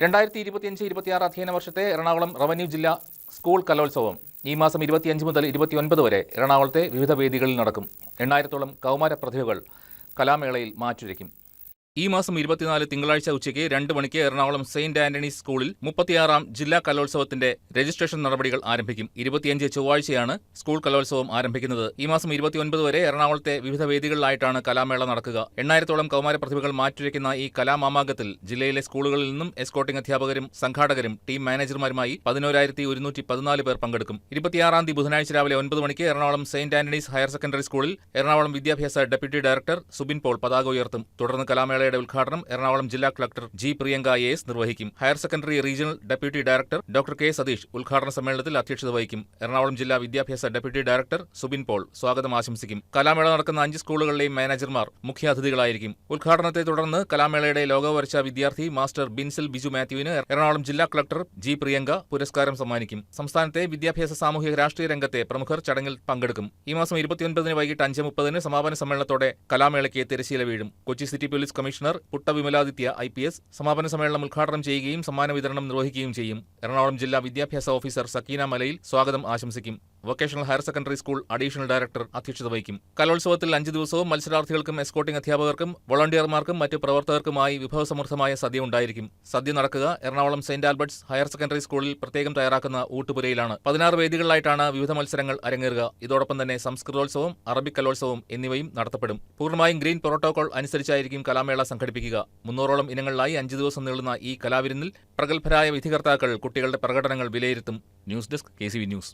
രണ്ടായിരത്തി ഇരുപത്തിയഞ്ച് ഇരുപത്തിയാറ് അധ്യയന വർഷത്തെ എറണാകുളം റവന്യൂ ജില്ലാ സ്കൂൾ കലോത്സവം ഈ മാസം ഇരുപത്തിയഞ്ച് മുതൽ ഇരുപത്തിയൊൻപത് വരെ എറണാകുളത്തെ വിവിധ വേദികളിൽ നടക്കും. എണ്ണായിരത്തോളം കൗമാര പ്രതിഭകൾ കലാമേളയിൽ മാറ്റുരയ്ക്കും. ഈ മാസം ഇരുപത്തിനാല് തിങ്കളാഴ്ച ഉച്ചയ്ക്ക് രണ്ട് മണിക്ക് എറണാകുളം സെയിന്റ് ആന്റണീസ് സ്കൂളിൽ മുപ്പത്തിയാറാം ജില്ലാ കലോത്സവത്തിന്റെ രജിസ്ട്രേഷൻ നടപടികൾ ആരംഭിക്കും. ഇരുപത്തിയഞ്ച് ചൊവ്വാഴ്ചയാണ് സ്കൂൾ കലോത്സവം ആരംഭിക്കുന്നത്. ഈ മാസം ഇരുപത്തിയൊൻപത് വരെ എറണാകുളത്തെ വിവിധ വേദികളിലായിട്ടാണ് കലാമേള നടക്കുക. എണ്ണായിരത്തോളം കൗമാര പ്രതിഭകൾ മാറ്റുരയ്ക്കുന്ന ഈ കലാമാമാകത്തിൽ ജില്ലയിലെ സ്കൂളുകളിൽ നിന്നും എസ്കോട്ടിംഗ് അധ്യാപകരും സംഘാടകരും ടീം മാനേജർമാരുമായി പതിനോരായിരത്തി ഒരുന്നൂറ്റി പതിനാല് പേർ പങ്കെടുക്കും. ഇരുപത്തിയാറാം തീയതി ബുധനാഴ്ച രാവിലെ ഒൻപത് മണിക്ക് Ernakulam saint Antony's higher secondary സ്കൂളിൽ എറണാകുളം വിദ്യാഭ്യാസ ഡെപ്യൂട്ടി ഡയറക്ടർ സുബിൻ പോൾ പതാക ഉയർത്തും. തുടർന്ന് കലാമേളയുടെ ഉദ്ഘാടനം എറണാകുളം ജില്ലാ collector G Priyanka A S നിർവഹിക്കും. Higher secondary regional deputy director doctor K Satheesh ഉദ്ഘാടന സമ്മേളനത്തിൽ അധ്യക്ഷത വഹിക്കും. എറണാകുളം ജില്ലാ വിദ്യാഭ്യാസ ഡെപ്യൂട്ടി ഡയറക്ടർ സുബിൻ പോൾ സ്വാഗതം ആശംസിക്കും. കലാമേള നടക്കുന്ന അഞ്ച് സ്കൂളുകളിലെയും മാനേജർമാർ മുഖ്യാതിഥികളായിരിക്കും. ഉദ്ഘാടനത്തെ തുടർന്ന് കലാമേളയുടെ ലോഗോ വരച്ച വിദ്യാർത്ഥി മാസ്റ്റർ ബിൻസിൽ ബിജു മാത്യുവിന് എറണാകുളം ജില്ലാ കളക്ടർ ജി പ്രിയങ്ക പുരസ്കാരം സമ്മാനിക്കും. സംസ്ഥാനത്തെ വിദ്യാഭ്യാസ സാമൂഹിക രാഷ്ട്രീയ രംഗത്തെ പ്രമുഖർ ചടങ്ങിൽ പങ്കെടുക്കും. ഈ മാസം ഇരുപത്തിയൊൻപതിന് വൈകിട്ട് അഞ്ച് മുപ്പതിന് സമാപന സമ്മേളനത്തോടെ കലാമേളയ്ക്ക് തിരശീല വീഴും. Kochi city police commissioner Putta Vimaladitya I P S സമാപന സമ്മേളനം ഉദ്ഘാടനം ചെയ്യുകയും സമ്മാന വിതരണം നിർവഹിക്കുകയും ചെയ്യും. എറണാകുളം ജില്ലാ വിദ്യാഭ്യാസ ഓഫീസർ സക്കീന മലയിൽ സ്വാഗതം ആശംസിക്കും. Vocational higher secondary school additional director അധ്യക്ഷത വഹിക്കും. കലോത്സവത്തിൽ അഞ്ച് ദിവസവും മത്സരാർത്ഥികൾക്കും എസ്കോട്ടിംഗ് അധ്യാപകർക്കും വോളണ്ടിയർമാർക്കും മറ്റ് പ്രവർത്തകർക്കുമായി വിഭവസമൃദ്ധമായ സദ്യ ഉണ്ടായിരിക്കും. സദ്യ നടക്കുക Ernakulam saint Albert's higher secondary സ്കൂളിൽ പ്രത്യേകം തയ്യാറാക്കുന്ന ഊട്ടുപുരയിലാണ്. പതിനാറ് വേദികളിലായിട്ടാണ് വിവിധ മത്സരങ്ങൾ അരങ്ങേറുക. ഇതോടൊപ്പം തന്നെ സംസ്കൃതോത്സവം അറബിക് കലോത്സവം എന്നിവയും നടത്തപ്പെടും. പൂർണമായും ഗ്രീൻ പ്രോട്ടോകോൾ അനുസരിച്ചായിരിക്കും കലാമേള സംഘടിപ്പിക്കുക. മുന്നൂറോളം ഇനങ്ങളിലായി അഞ്ച് ദിവസം നീളുന്ന ഈ കലാവിരുന്നിൽ പ്രഗത്ഭരായ വിധികർത്താക്കൾ കുട്ടികളുടെ പ്രകടനങ്ങൾ വിലയിരുത്തും. News desk K news.